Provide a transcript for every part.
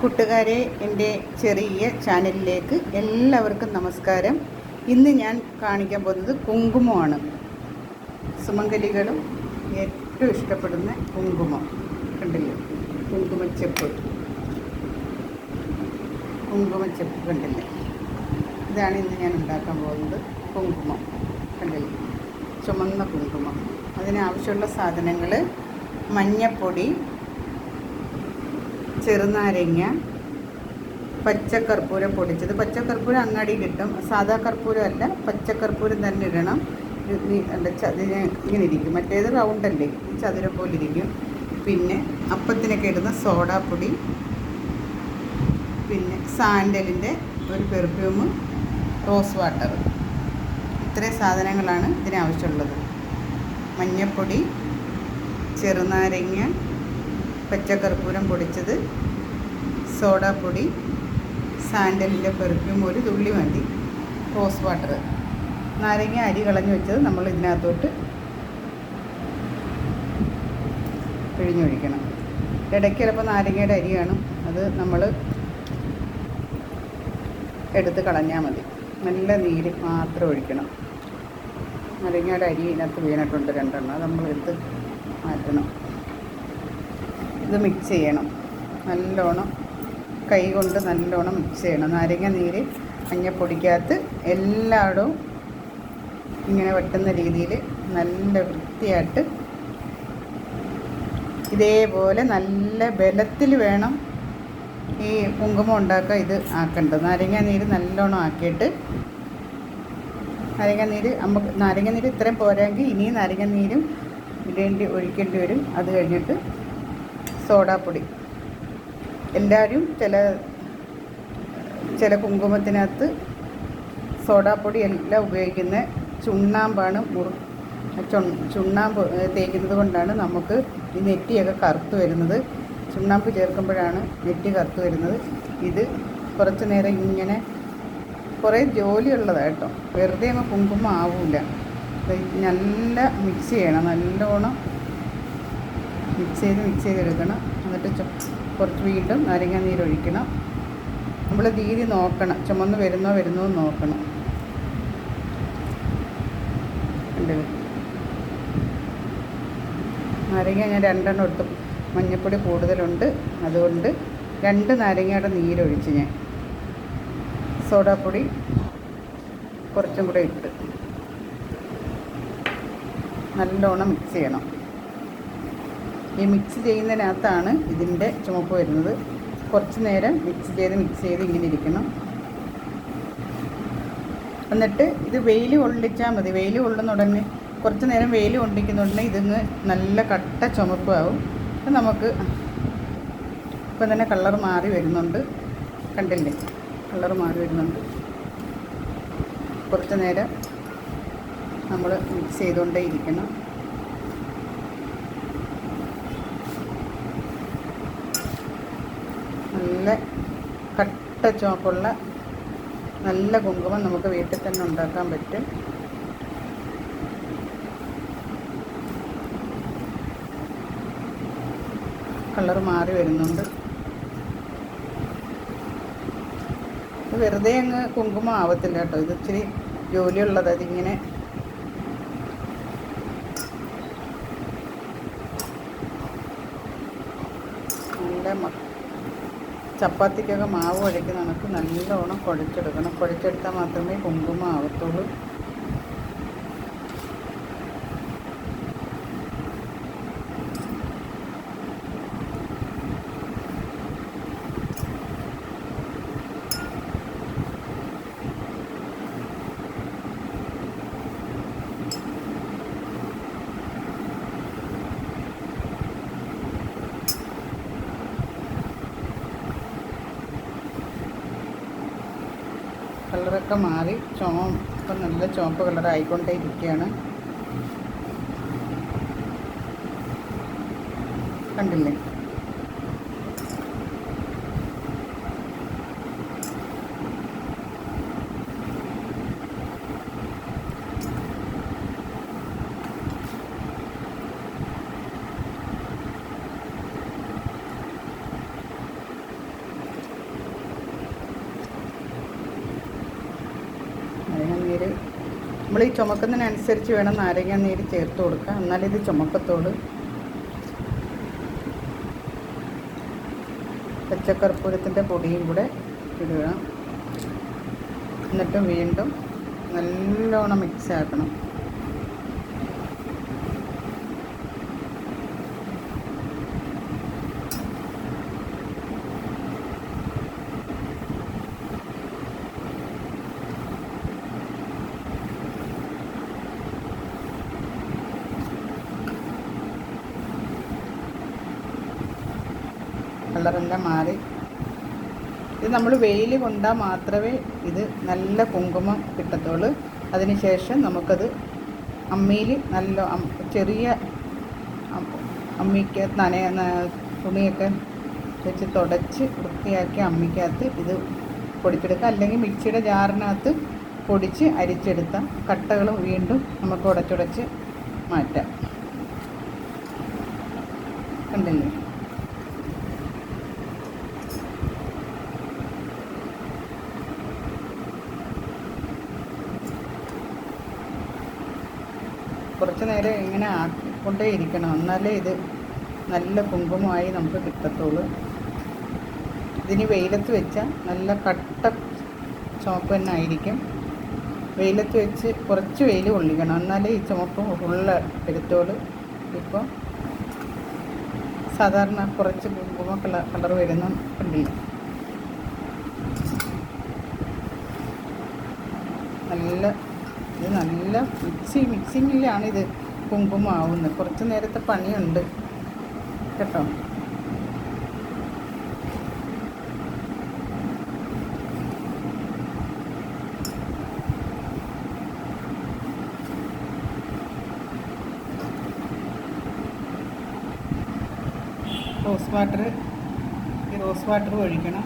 കൂട്ടുകാരെ എന്റെ ചെറിയ ചാനലിലേക്ക് എല്ലാവർക്കും നമസ്കാരം. ഇന്ന് ഞാൻ കാണിക്കാൻ പോകുന്നത് കുങ്കുമമാണ്. സുമംഗലികളും ഏറ്റവും ഇഷ്ടപ്പെടുന്ന കുങ്കുമം. കണ്ടില്ലേ? കുങ്കുമച്ചെപ്പ്. കുങ്കുമച്ചെപ്പ് കണ്ടില്ലേ? ഇതാണ് ഇന്ന് ഞാൻ ഉണ്ടാക്കാൻ പോകുന്നത് കുങ്കുമം. കണ്ടില്ലേ? ചുമന്ന കുങ്കുമം. അതിനാവശ്യമുള്ള സാധനങ്ങൾ മഞ്ഞപ്പൊടി ചെറുനാരങ്ങ പച്ചക്കർപ്പൂരം പൊടിച്ചത്. പച്ചക്കർപ്പൂരം അങ്ങാടി കിട്ടും. സാധാ കർപ്പൂരം അല്ല പച്ചക്കർപ്പൂരം തന്നെ ഇടണം. ചതിന് ഇങ്ങനെ ഇരിക്കും. മറ്റേത് റൗണ്ടല്ലേ ചതുരം പോലെ ഇരിക്കും. പിന്നെ അപ്പത്തിനൊക്കെ ഇടുന്ന സോഡാപ്പൊടി പിന്നെ സാൻഡലിന്റെ ഒരു പെർഫ്യൂമ് റോസ് വാട്ടർ ഇത്രയും സാധനങ്ങളാണ് ഇതിനാവശ്യമുള്ളത്. മഞ്ഞപ്പൊടി ചെറുനാരങ്ങ പച്ചക്കർപ്പൂരം പൊടിച്ചത് സോഡാപ്പൊടി സാൻഡലിന്റെ പെർഫ്യൂം ഒരു തുള്ളി മതി. റോസ് വാട്ടർ നാരങ്ങ അരി കളഞ്ഞു വെച്ചത് നമ്മൾ ഇതിനകത്തോട്ട് പിഴിഞ്ഞൊഴിക്കണം. ഇടയ്ക്ക് ചിലപ്പോൾ നാരങ്ങയുടെ അരി കാണും. അത് നമ്മൾ എടുത്ത് കളഞ്ഞാൽ മതി. നല്ല നീര് മാത്രം ഒഴിക്കണം. നാരങ്ങയുടെ അരി ഇതിനകത്ത് വീണിട്ടുണ്ട് രണ്ടെണ്ണം. അത് നമ്മൾ എടുത്ത് മാറ്റണം. ഇത് മിക്സ് ചെയ്യണം. നല്ലോണം കൈ കൊണ്ട് നല്ലോണം മിക്സ് ചെയ്യണം. നാരങ്ങ നീര് മഞ്ഞപ്പൊടിക്കകത്ത് എല്ലായിടവും ഇങ്ങനെ വെട്ടുന്ന രീതിയിൽ നല്ല വൃത്തിയായിട്ട് ഇതേപോലെ നല്ല ബലത്തിൽ വേണം ഈ കുങ്കുമം ഉണ്ടാക്കാൻ ഇത് ആക്കേണ്ടത്. നാരങ്ങ നീര് നല്ലോണം ആക്കിയിട്ട് നാരങ്ങ നീര് നമുക്ക് നാരങ്ങ നീര് ഇത്രയും പോരാമെങ്കിൽ ഇനിയും നാരങ്ങ നീരും ഇടേണ്ടി ഒഴിക്കേണ്ടി വരും. അത് കഴിഞ്ഞിട്ട് സോഡാപ്പൊടി. എല്ലാവരും ചില ചില കുങ്കുമത്തിനകത്ത് സോഡാപ്പൊടി എല്ലാം ഉപയോഗിക്കുന്ന ചുണ്ണാമ്പാണ് മുറു ചുണ്ണാമ്പ് തേക്കുന്നത് കൊണ്ടാണ് നമുക്ക് ഈ നെറ്റിയൊക്കെ കറുത്ത് വരുന്നത്. ചുണ്ണാമ്പ് ചേർക്കുമ്പോഴാണ് നെറ്റി കറുത്ത് വരുന്നത്. ഇത് കുറച്ച് നേരം ഇങ്ങനെ കുറേ ജോലിയുള്ളതാണ് കേട്ടോ വെറുതെ കുങ്കുമം ആവില്ല നല്ല മിക്സ് ചെയ്യണം. നല്ലോണം മിക്സ് ചെയ്ത് മിക്സ് ചെയ്തെടുക്കണം. എന്നിട്ട് കുറച്ച് വീണ്ടും നാരങ്ങ നീരൊഴിക്കണം നമ്മൾ രീതി നോക്കണം. ചുമന്ന് വരുന്നോ വരുന്നോ എന്ന് നോക്കണം. ഉണ്ട് നാരങ്ങ ഞാൻ രണ്ടെണ്ണം എടുത്തു. മഞ്ഞപ്പൊടി കൂടുതലുണ്ട്. അതുകൊണ്ട് രണ്ട് നാരങ്ങയുടെ നീരൊഴിച്ച് ഞാൻ. സോഡാപ്പൊടി കുറച്ചും കൂടെ ഇട്ട്. നല്ലോണം മിക്സ് ചെയ്യണം. ഈ മിക്സ് ചെയ്യുന്നതിനകത്താണ് ഇതിന്റെ ചുമപ്പ് വരുന്നത്. കുറച്ച് നേരം മിക്സ് ചെയ്ത് മിക്സ് ചെയ്ത് ഇങ്ങനെ ഇരിക്കണം. എന്നിട്ട് ഇത് വെയിൽ കൊള്ളിച്ചാൽ മതി. വെയിൽ കൊള്ളുന്ന ഉടനെ കുറച്ച് നേരം വെയിൽ കൊണ്ടിരിക്കുന്ന ഇതിന്ന് നല്ല കട്ട ചുമപ്പ് ആവും അപ്പം നമുക്ക് ഇപ്പം തന്നെ കളർ മാറി വരുന്നുണ്ട്. കണ്ടില്ലേ? കളർ മാറി വരുന്നുണ്ട്. കുറച്ച് നേരം നമ്മൾ മിക്സ് ചെയ്തുകൊണ്ടേ ഇരിക്കണം. നല്ല കട്ട ചുവപ്പുള്ള നല്ല കുങ്കുമം നമുക്ക് വീട്ടിൽ തന്നെ ഉണ്ടാക്കാൻ പറ്റും. കളർ മാറി വരുന്നുണ്ട്. വെറുതെ അങ്ങ് കുങ്കുമം ആവത്തില്ല കേട്ടോ. ഇത് ഇച്ചിരി ജോലിയുള്ളത് അതിങ്ങനെ. നല്ല മ ചപ്പാത്തിക്കൊക്കെ മാവ് കുഴയ്ക്കുന്ന കണക്ക് നല്ലോണം കുഴച്ചെടുക്കണം കുഴച്ചെടുത്താൽ മാത്രമേ കുങ്കുമം ആവത്തുള്ളൂ. കളറൊക്കെ മാറി ചോപ്പ് നല്ല ചുവപ്പ് കളർ ആയിക്കൊണ്ടേ ഇരിക്കുകയാണ് കണ്ടില്ലേ? നമ്മൾ ഈ ചുമക്കുന്നതിനനുസരിച്ച് വേണം നാരങ്ങ നീര് ചേർത്ത് കൊടുക്കുക. എന്നാലിത് ഇത് ചുമക്കത്തോളൂ പച്ചക്കർപ്പൂരത്തിന്റെ പൊടിയും കൂടെ ഇടുക. എന്നിട്ട് വീണ്ടും നല്ലോണം മിക്സ് ആക്കണം. കളറെല്ലാം മാറി. ഇത് നമ്മൾ വെയിൽ കൊണ്ടാൽ മാത്രമേ ഇത് നല്ല കുങ്കുമം കിട്ടത്തുള്ളൂ. അതിനുശേഷം നമുക്കത് അമ്മിയിൽ നല്ല ചെറിയ അമ്മിക്ക് നനയ തുണിയൊക്കെ വെച്ച് തുടച്ച് വൃത്തിയാക്കി അമ്മിക്കകത്ത് ഇത് പൊടിച്ചെടുക്കുക. അല്ലെങ്കിൽ മിക്സിയുടെ ജാറിനകത്ത് പൊടിച്ച് അരിച്ചെടുത്ത കട്ടകൾ വീണ്ടും നമുക്ക് ഉടച്ചുടച്ച് മാറ്റാം. കണ്ടില്ലേ? കുറച്ച് നേരം ഇങ്ങനെ ആക്കിക്കൊണ്ടേ ഇരിക്കണം. എന്നാലേ ഇത് നല്ല കുങ്കുമമായി നമുക്ക് കിട്ടത്തുള്ളൂ. ഇതിന് വെയിലത്ത് വെച്ചാൽ നല്ല കട്ട ചുമപ്പ് തന്നെ ആയിരിക്കും. വെയിലത്ത് വെച്ച് കുറച്ച് വെയിൽ കൊള്ളിക്കണം. എന്നാലേ ഈ ചുമപ്പ് ഫുള്ള് എടുത്തോളൂ ഇപ്പോൾ സാധാരണ കുറച്ച് കുങ്കുമ കളർ കളർ വരുന്ന കണ്ടില്ല? നല്ല ഇത് നല്ല മിക്സി മിക്സിങ്ങിലാണ് ഇത് കുങ്കുമാവുന്നത്. കുറച്ച് നേരത്തെ പണിയുണ്ട്. കേട്ടോ? റോസ് വാട്ടർ ഈ റോസ് വാട്ടർ ഒഴിക്കണം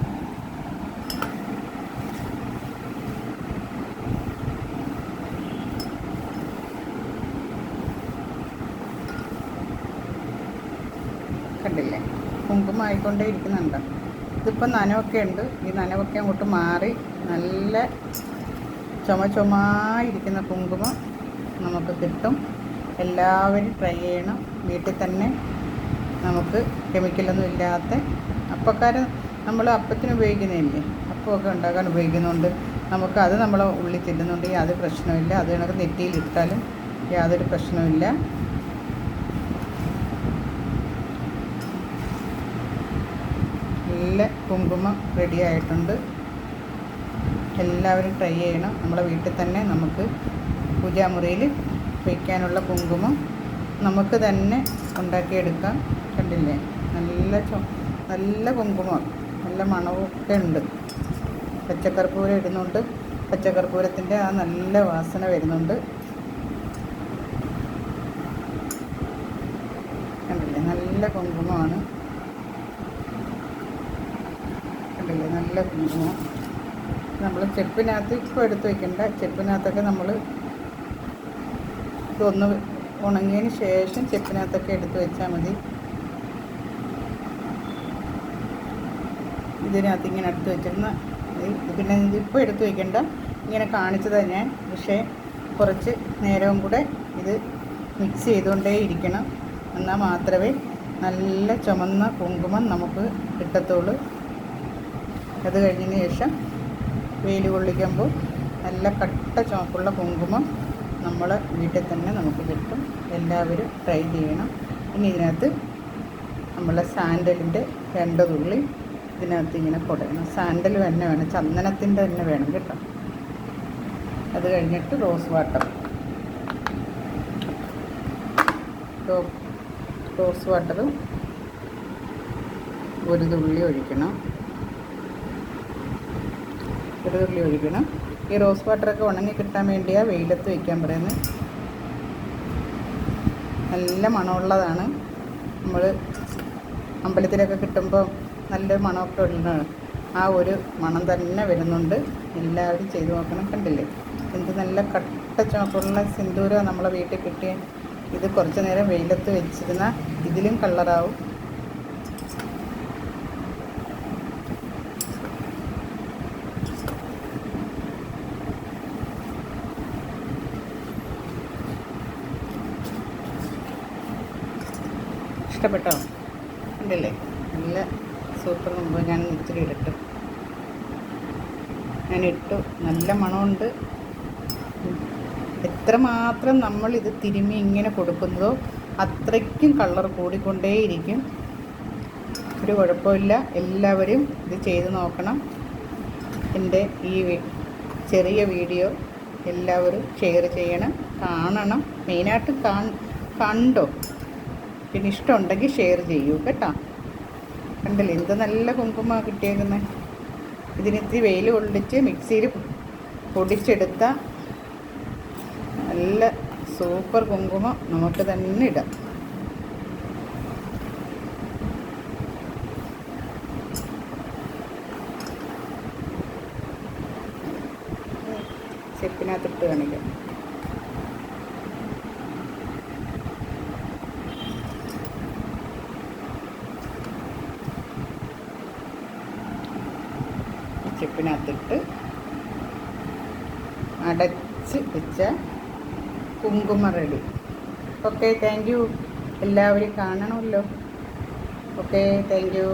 കണ്ടില്ലേ കുങ്കുമമായിക്കൊണ്ടേ ഇരിക്കുന്നുണ്ട് ഇതിപ്പോൾ നനവൊക്കെ ഉണ്ട് ഈ നനവൊക്കെ അങ്ങോട്ട് മാറി നല്ല ചുമ ചുമായിരിക്കുന്ന കുങ്കുമം നമുക്ക് കിട്ടും. എല്ലാവരും ട്രൈ ചെയ്യണം. വീട്ടിൽ തന്നെ നമുക്ക് കെമിക്കലൊന്നും ഇല്ലാത്ത അപ്പക്കാരൻ നമ്മൾ അപ്പത്തിന് ഉപയോഗിക്കുന്നതല്ലേ അപ്പമൊക്കെ ഉണ്ടാക്കാൻ ഉപയോഗിക്കുന്നുണ്ട് നമുക്ക് അത് നമ്മൾ ഉള്ളിൽ തിന്നുന്നുണ്ടെങ്കിൽ യാതൊരു പ്രശ്നമില്ല അത് കണക്ക് നെറ്റിയിലിട്ടാലും യാതൊരു പ്രശ്നമില്ല നല്ല കുങ്കുമം റെഡി ആയിട്ടുണ്ട്. എല്ലാവരും ട്രൈ ചെയ്യണം. നമ്മളെ വീട്ടിൽ തന്നെ നമുക്ക് പൂജാമുറിയിൽ വയ്ക്കാനുള്ള കുങ്കുമം നമുക്ക് തന്നെ ഉണ്ടാക്കിയെടുക്കാം. കണ്ടില്ലേ? നല്ല ചൊ നല്ല കുങ്കുമം. നല്ല മണമൊക്കെ ഉണ്ട്. പച്ചക്കർപ്പൂരം ഇടുന്നുണ്ട്. പച്ചക്കർപ്പൂരത്തിന്റെ ആ നല്ല വാസന വരുന്നുണ്ട്. കണ്ടില്ലേ? നല്ല കുങ്കുമമാണ്. കുങ്കുമം. നമ്മൾ ചെപ്പിനകത്ത് ഇപ്പോൾ എടുത്ത് വെക്കേണ്ട. ചെപ്പിനകത്തൊക്കെ നമ്മൾ ഇതൊന്ന് ഉണങ്ങിയതിന് ശേഷം ചെപ്പിനകത്തൊക്കെ എടുത്ത് വെച്ചാൽ മതി. ഇതിനകത്ത് ഇങ്ങനെ എടുത്ത് വെച്ചിരുന്ന പിന്നെ ഇതിപ്പോൾ എടുത്ത് വെക്കേണ്ട. ഇങ്ങനെ കാണിച്ചത് ഞാൻ. പക്ഷേ കുറച്ച് നേരവും കൂടെ ഇത് മിക്സ് ചെയ്തുകൊണ്ടേ ഇരിക്കണം. എന്നാൽ മാത്രമേ നല്ല ചുമന്ന കുങ്കുമം നമുക്ക് കിട്ടത്തുള്ളൂ. അത് കഴിഞ്ഞതിന് ശേഷം വെയിൽ കൊള്ളിക്കുമ്പോൾ നല്ല കട്ട ചുമപ്പുള്ള കുങ്കുമം നമ്മൾ വീട്ടിൽ തന്നെ നമുക്ക് കിട്ടും. എല്ലാവരും ട്രൈ ചെയ്യണം. ഇനി ഇതിനകത്ത് നമ്മളെ സാൻഡലിന്റെ രണ്ട് തുള്ളി ഇതിനകത്ത് ഇങ്ങനെ കൊടുക്കണം സാൻഡൽ തന്നെ വേണം. ചന്ദനത്തിന്റെ തന്നെ വേണം കേട്ടോ. അത് കഴിഞ്ഞിട്ട് റോസ് വാട്ടർ റോസ് വാട്ടറും ഒരു തുള്ളി ഒഴിക്കണം. ഒരു തുള്ളി ഒഴിക്കണം. ഈ റോസ് വാട്ടറൊക്കെ ഉണങ്ങി കിട്ടാൻ വേണ്ടിയാണ് വെയിലത്ത് വയ്ക്കാൻ പറയുന്നത്. നല്ല മണമുള്ളതാണ്. നമ്മൾ അമ്പലത്തിലൊക്കെ കിട്ടുമ്പോൾ നല്ല മണമൊക്കെ ഉള്ളതാണ് ആ ഒരു മണം തന്നെ വരുന്നുണ്ട്. എല്ലാവരും ചെയ്തു നോക്കണം. കണ്ടില്ലേ? എന്ത് നല്ല കട്ട ചുവപ്പുള്ള സിന്ദൂരം നമ്മളെ വീട്ടിൽ കിട്ടിയ. ഇത് കുറച്ച് നേരം വെയിലത്ത് വെച്ചിരുന്ന ഇതിലും കളറാവും ഇഷ്ടപ്പെട്ടോ? ഉണ്ടല്ലേ? നല്ല സൂപ്പർ മുമ്പ് ഞാൻ ഇച്ചിരി ഇടട്ടു. ഞാൻ ഇട്ടു. നല്ല മണമുണ്ട്. എത്രമാത്രം നമ്മൾ ഇത് തിരുമ്മി ഇങ്ങനെ കൊടുക്കുന്നതോ അത്രയ്ക്കും കളർ കൂടിക്കൊണ്ടേയിരിക്കും. ഒരു കുഴപ്പമില്ല. എല്ലാവരും ഇത് ചെയ്ത് നോക്കണം. എന്റെ ഈ ചെറിയ വീഡിയോ എല്ലാവരും ഷെയർ ചെയ്യണം. കാണണം. മെയിനായിട്ട് കാൺ- കണ്ടോ? പിന്നെ ഇഷ്ടമുണ്ടെങ്കിൽ ഷെയർ ചെയ്യൂ കേട്ടോ. കണ്ടില്ലേ എന്ത് നല്ല കുങ്കുമ കിട്ടിയേക്കുന്നത് ഇതിനിത്തിരി വെയിൽ കൊള്ളിച്ച് മിക്സിയിൽ പൊടിച്ചെടുത്ത നല്ല സൂപ്പർ കുങ്കുമം നമുക്ക് തന്നെ ഇടാം. ചെപ്പിനകത്തിട്ട് കാണിക്കാം. ചെപ്പിനകത്തിട്ട് അടച്ച് വെച്ച കുങ്കുമ റെഡി. Okay thank you. എല്ലാവരും കാണണമല്ലോ. Okay thank you.